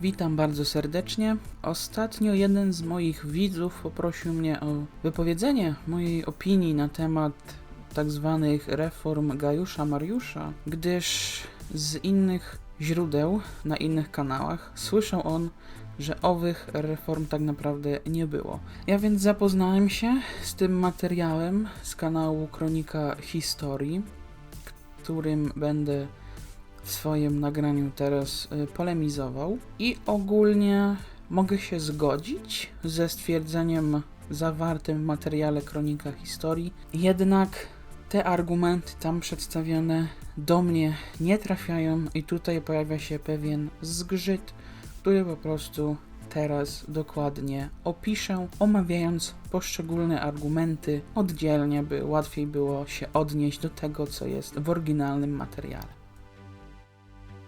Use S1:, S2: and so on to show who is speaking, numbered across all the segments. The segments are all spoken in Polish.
S1: Witam bardzo serdecznie. Ostatnio jeden z moich widzów poprosił mnie o wypowiedzenie mojej opinii na temat tak zwanych reform Gajusza Mariusza, gdyż z innych źródeł na innych kanałach słyszał on, że owych reform tak naprawdę nie było. Ja więc zapoznałem się z tym materiałem z kanału Kronika Historii, którym będę w swoim nagraniu teraz y, polemizował i ogólnie mogę się zgodzić ze stwierdzeniem zawartym w materiale Kronika Historii, jednak te argumenty tam przedstawione do mnie nie trafiają i tutaj pojawia się pewien zgrzyt, który po prostu teraz dokładnie opiszę, omawiając poszczególne argumenty oddzielnie, by łatwiej było się odnieść do tego, co jest w oryginalnym materiale.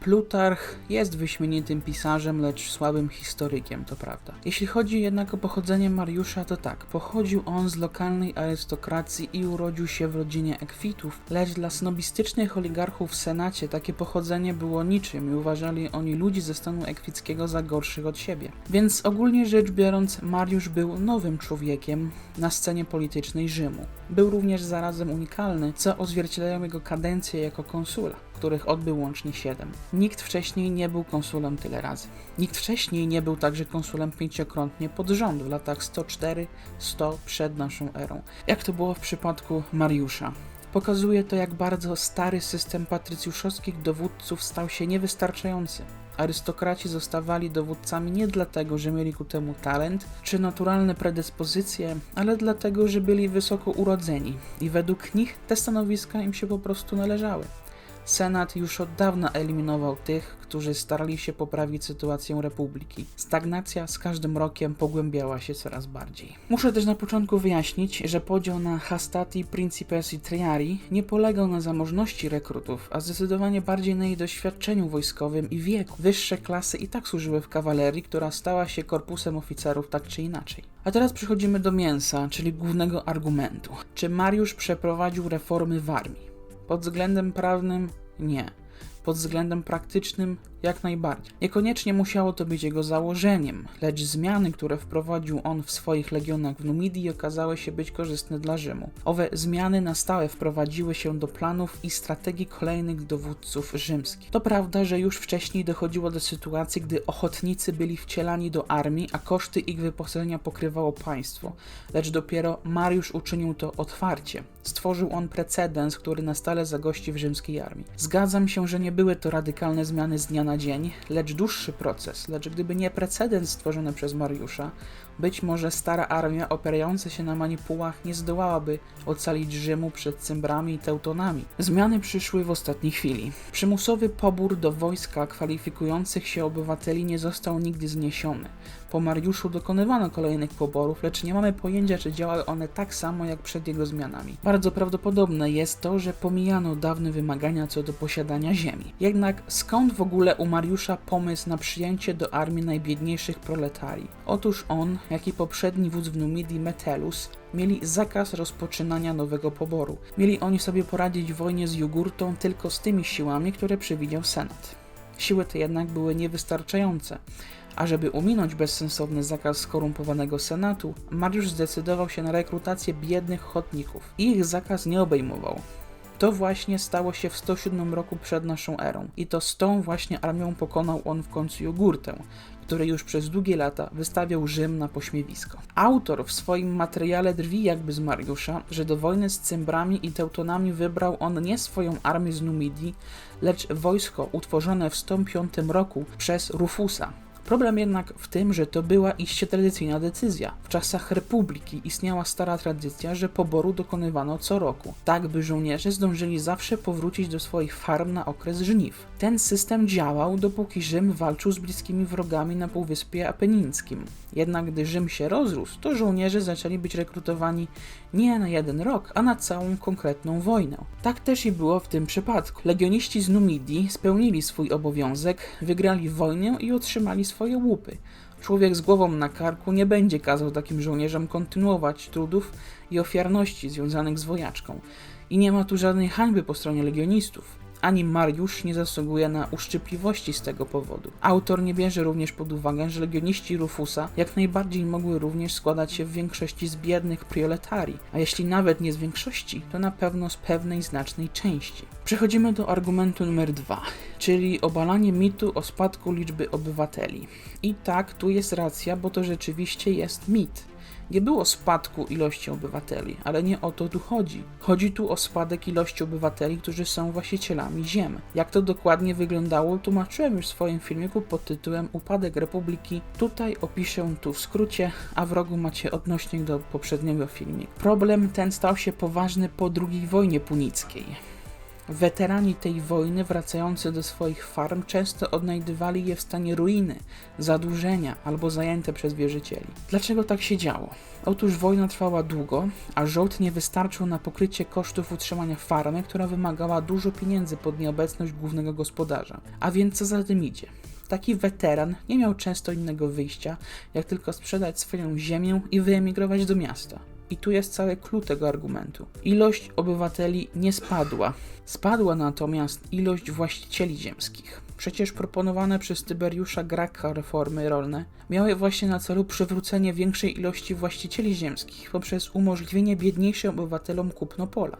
S1: Plutarch jest wyśmienitym pisarzem, lecz słabym historykiem, to prawda. Jeśli chodzi jednak o pochodzenie Mariusza, to tak, pochodził on z lokalnej arystokracji i urodził się w rodzinie ekwitów, lecz dla snobistycznych oligarchów w Senacie takie pochodzenie było niczym i uważali oni ludzi ze stanu ekwickiego za gorszych od siebie. Więc ogólnie rzecz biorąc, Mariusz był nowym człowiekiem na scenie politycznej Rzymu. Był również zarazem unikalny, co odzwierciedlają jego kadencje jako konsula których odbył łącznie 7. Nikt wcześniej nie był konsulem tyle razy. Nikt wcześniej nie był także konsulem pięciokrotnie pod rząd w latach 104-100 przed naszą erą. Jak to było w przypadku Mariusza. Pokazuje to, jak bardzo stary system patrycjuszowskich dowódców stał się niewystarczający. Arystokraci zostawali dowódcami nie dlatego, że mieli ku temu talent czy naturalne predyspozycje, ale dlatego, że byli wysoko urodzeni i według nich te stanowiska im się po prostu należały. Senat już od dawna eliminował tych, którzy starali się poprawić sytuację republiki. Stagnacja z każdym rokiem pogłębiała się coraz bardziej. Muszę też na początku wyjaśnić, że podział na hastati, principes i triari nie polegał na zamożności rekrutów, a zdecydowanie bardziej na jej doświadczeniu wojskowym i wieku. Wyższe klasy i tak służyły w kawalerii, która stała się korpusem oficerów tak czy inaczej. A teraz przechodzimy do mięsa, czyli głównego argumentu. Czy Mariusz przeprowadził reformy w armii? Pod względem prawnym nie. Pod względem praktycznym jak najbardziej. Niekoniecznie musiało to być jego założeniem, lecz zmiany, które wprowadził on w swoich legionach w Numidii okazały się być korzystne dla Rzymu. Owe zmiany na stałe wprowadziły się do planów i strategii kolejnych dowódców rzymskich. To prawda, że już wcześniej dochodziło do sytuacji, gdy ochotnicy byli wcielani do armii, a koszty ich wyposażenia pokrywało państwo, lecz dopiero Mariusz uczynił to otwarcie. Stworzył on precedens, który na stale zagości w rzymskiej armii. Zgadzam się, że nie były to radykalne zmiany z dnia na dzień, lecz dłuższy proces, lecz gdyby nie precedens stworzony przez Mariusza, być może stara armia opierająca się na manipułach nie zdołałaby ocalić Rzymu przed Cymbrami i Teutonami. Zmiany przyszły w ostatniej chwili. Przymusowy pobór do wojska kwalifikujących się obywateli nie został nigdy zniesiony. Po Mariuszu dokonywano kolejnych poborów, lecz nie mamy pojęcia, czy działały one tak samo jak przed jego zmianami. Bardzo prawdopodobne jest to, że pomijano dawne wymagania co do posiadania ziemi. Jednak skąd w ogóle u Mariusza pomysł na przyjęcie do armii najbiedniejszych proletarii? Otóż on, jak i poprzedni wódz w Numidii Metellus, mieli zakaz rozpoczynania nowego poboru. Mieli oni sobie poradzić w wojnie z Jugurtą tylko z tymi siłami, które przewidział Senat. Siły te jednak były niewystarczające. A żeby uminąć bezsensowny zakaz skorumpowanego senatu, Mariusz zdecydował się na rekrutację biednych ochotników ich zakaz nie obejmował. To właśnie stało się w 107 roku przed naszą erą i to z tą właśnie armią pokonał on w końcu Jugurtę, który już przez długie lata wystawiał Rzym na pośmiewisko. Autor w swoim materiale drwi jakby z Mariusza, że do wojny z Cymbrami i Teutonami wybrał on nie swoją armię z Numidii, lecz wojsko utworzone w 105 roku przez Rufusa, Problem jednak w tym, że to była iście tradycyjna decyzja. W czasach republiki istniała stara tradycja, że poboru dokonywano co roku, tak by żołnierze zdążyli zawsze powrócić do swoich farm na okres żniw. Ten system działał, dopóki Rzym walczył z bliskimi wrogami na Półwyspie Apenińskim. Jednak gdy Rzym się rozrósł, to żołnierze zaczęli być rekrutowani nie na jeden rok, a na całą konkretną wojnę. Tak też i było w tym przypadku. Legioniści z Numidii spełnili swój obowiązek, wygrali wojnę i otrzymali swoje łupy. Człowiek z głową na karku nie będzie kazał takim żołnierzom kontynuować trudów i ofiarności związanych z wojaczką. I nie ma tu żadnej hańby po stronie legionistów. Ani Mariusz nie zasługuje na uszczypliwości z tego powodu. Autor nie bierze również pod uwagę, że legioniści Rufusa jak najbardziej mogły również składać się w większości z biednych prioletarii, a jeśli nawet nie z większości, to na pewno z pewnej znacznej części. Przechodzimy do argumentu numer dwa, czyli obalanie mitu o spadku liczby obywateli. I tak, tu jest racja, bo to rzeczywiście jest mit. Nie było spadku ilości obywateli, ale nie o to tu chodzi. Chodzi tu o spadek ilości obywateli, którzy są właścicielami ziem. Jak to dokładnie wyglądało, tłumaczyłem już w swoim filmiku pod tytułem Upadek Republiki. Tutaj opiszę tu w skrócie, a w rogu macie odnośnik do poprzedniego filmiku. Problem ten stał się poważny po II wojnie punickiej. Weterani tej wojny, wracający do swoich farm, często odnajdywali je w stanie ruiny, zadłużenia albo zajęte przez wierzycieli. Dlaczego tak się działo? Otóż wojna trwała długo, a żołd nie wystarczył na pokrycie kosztów utrzymania farmy, która wymagała dużo pieniędzy pod nieobecność głównego gospodarza. A więc co za tym idzie? Taki weteran nie miał często innego wyjścia, jak tylko sprzedać swoją ziemię i wyemigrować do miasta. I tu jest cały klucz tego argumentu. Ilość obywateli nie spadła. Spadła natomiast ilość właścicieli ziemskich. Przecież proponowane przez Tyberiusza Graccha reformy rolne miały właśnie na celu przywrócenie większej ilości właścicieli ziemskich poprzez umożliwienie biedniejszym obywatelom kupno pola.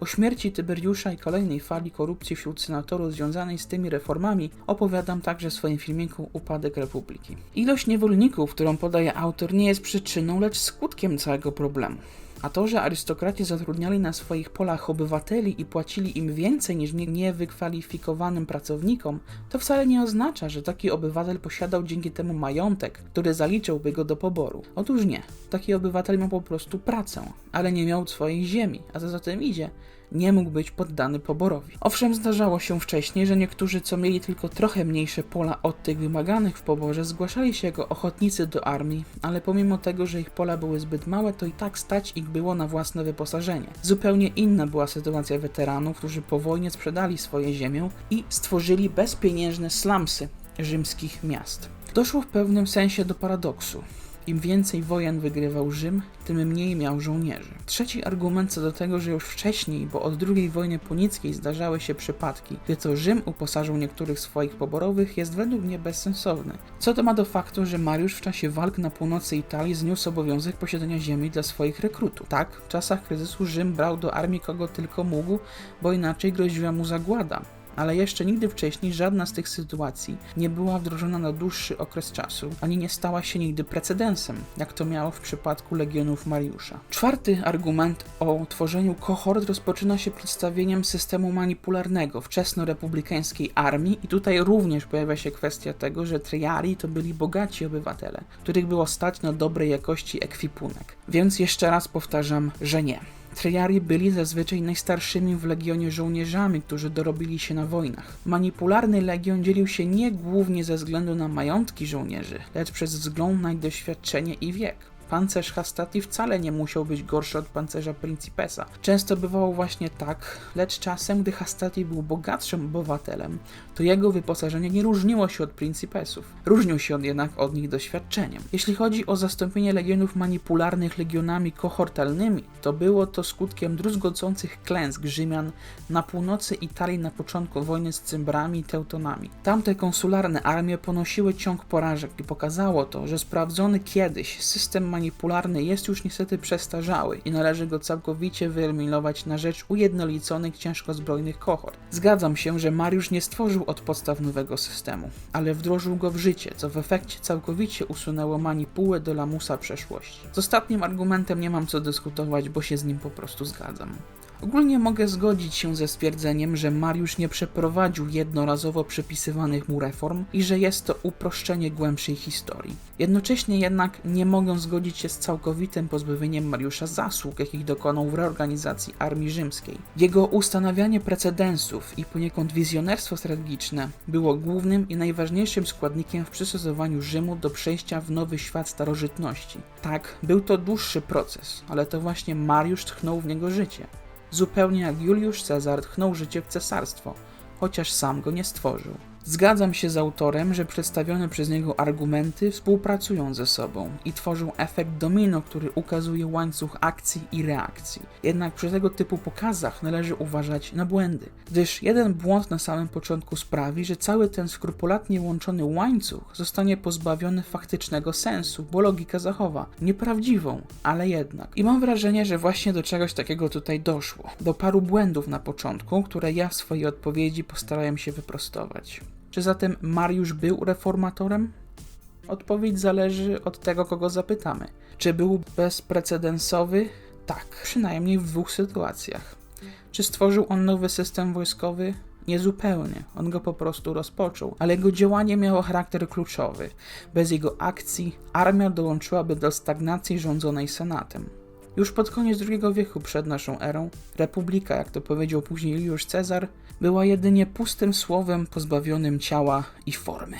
S1: O śmierci Tyberiusza i kolejnej fali korupcji wśród senatorów związanej z tymi reformami opowiadam także w swoim filmiku Upadek Republiki. Ilość niewolników, którą podaje autor, nie jest przyczyną, lecz skutkiem całego problemu. A to, że arystokraci zatrudniali na swoich polach obywateli i płacili im więcej niż niewykwalifikowanym pracownikom, to wcale nie oznacza, że taki obywatel posiadał dzięki temu majątek, który zaliczyłby go do poboru. Otóż nie. Taki obywatel miał po prostu pracę, ale nie miał swojej ziemi, a co za tym idzie, nie mógł być poddany poborowi. Owszem, zdarzało się wcześniej, że niektórzy, co mieli tylko trochę mniejsze pola od tych wymaganych w poborze, zgłaszali się jako ochotnicy do armii, ale pomimo tego, że ich pola były zbyt małe, to i tak stać ich było na własne wyposażenie. Zupełnie inna była sytuacja weteranów, którzy po wojnie sprzedali swoje ziemię i stworzyli bezpieniężne slumsy rzymskich miast. Doszło w pewnym sensie do paradoksu. Im więcej wojen wygrywał Rzym, tym mniej miał żołnierzy. Trzeci argument co do tego, że już wcześniej, bo od II wojny punickiej zdarzały się przypadki, gdy to Rzym uposażył niektórych swoich poborowych, jest według mnie bezsensowny. Co to ma do faktu, że Mariusz w czasie walk na północy Italii zniósł obowiązek posiadania ziemi dla swoich rekrutów. Tak, w czasach kryzysu Rzym brał do armii kogo tylko mógł, bo inaczej groziła mu zagłada ale jeszcze nigdy wcześniej żadna z tych sytuacji nie była wdrożona na dłuższy okres czasu, ani nie stała się nigdy precedensem, jak to miało w przypadku Legionów Mariusza. Czwarty argument o tworzeniu kohort rozpoczyna się przedstawieniem systemu manipularnego wczesnorepublikańskiej armii i tutaj również pojawia się kwestia tego, że triari to byli bogaci obywatele, których było stać na dobrej jakości ekwipunek. Więc jeszcze raz powtarzam, że nie. Trejari byli zazwyczaj najstarszymi w legionie żołnierzami, którzy dorobili się na wojnach. Manipularny legion dzielił się nie głównie ze względu na majątki żołnierzy, lecz przez wzgląd na ich doświadczenie i wiek pancerz Hastati wcale nie musiał być gorszy od pancerza Principesa. Często bywało właśnie tak, lecz czasem, gdy Hastati był bogatszym obywatelem, to jego wyposażenie nie różniło się od Principesów. Różnił się on jednak od nich doświadczeniem. Jeśli chodzi o zastąpienie legionów manipularnych legionami kohortalnymi, to było to skutkiem druzgocących klęsk Rzymian na północy Italii na początku wojny z Cymbrami i Teutonami. Tamte konsularne armie ponosiły ciąg porażek i pokazało to, że sprawdzony kiedyś system manipularny jest już niestety przestarzały i należy go całkowicie wyeliminować na rzecz ujednoliconych ciężkozbrojnych kohort. Zgadzam się, że Mariusz nie stworzył od podstaw nowego systemu, ale wdrożył go w życie, co w efekcie całkowicie usunęło manipułę do lamusa przeszłości. Z ostatnim argumentem nie mam co dyskutować, bo się z nim po prostu zgadzam. Ogólnie mogę zgodzić się ze stwierdzeniem, że Mariusz nie przeprowadził jednorazowo przypisywanych mu reform i że jest to uproszczenie głębszej historii. Jednocześnie jednak nie mogę zgodzić się z całkowitym pozbawieniem Mariusza zasług, jakich dokonał w reorganizacji armii rzymskiej. Jego ustanawianie precedensów i poniekąd wizjonerstwo strategiczne było głównym i najważniejszym składnikiem w przystosowaniu Rzymu do przejścia w nowy świat starożytności. Tak, był to dłuższy proces, ale to właśnie Mariusz tchnął w niego życie zupełnie jak Juliusz Cezar tchnął życie w cesarstwo, chociaż sam go nie stworzył. Zgadzam się z autorem, że przedstawione przez niego argumenty współpracują ze sobą i tworzą efekt domino, który ukazuje łańcuch akcji i reakcji. Jednak przy tego typu pokazach należy uważać na błędy, gdyż jeden błąd na samym początku sprawi, że cały ten skrupulatnie łączony łańcuch zostanie pozbawiony faktycznego sensu, bo logika zachowa nieprawdziwą, ale jednak. I mam wrażenie, że właśnie do czegoś takiego tutaj doszło. Do paru błędów na początku, które ja w swojej odpowiedzi postarałem się wyprostować. Czy zatem Mariusz był reformatorem? Odpowiedź zależy od tego, kogo zapytamy. Czy był bezprecedensowy? Tak, przynajmniej w dwóch sytuacjach. Czy stworzył on nowy system wojskowy? Niezupełnie, on go po prostu rozpoczął, ale jego działanie miało charakter kluczowy. Bez jego akcji armia dołączyłaby do stagnacji rządzonej senatem. Już pod koniec II wieku przed naszą erą, republika, jak to powiedział później Juliusz Cezar, była jedynie pustym słowem pozbawionym ciała i formy.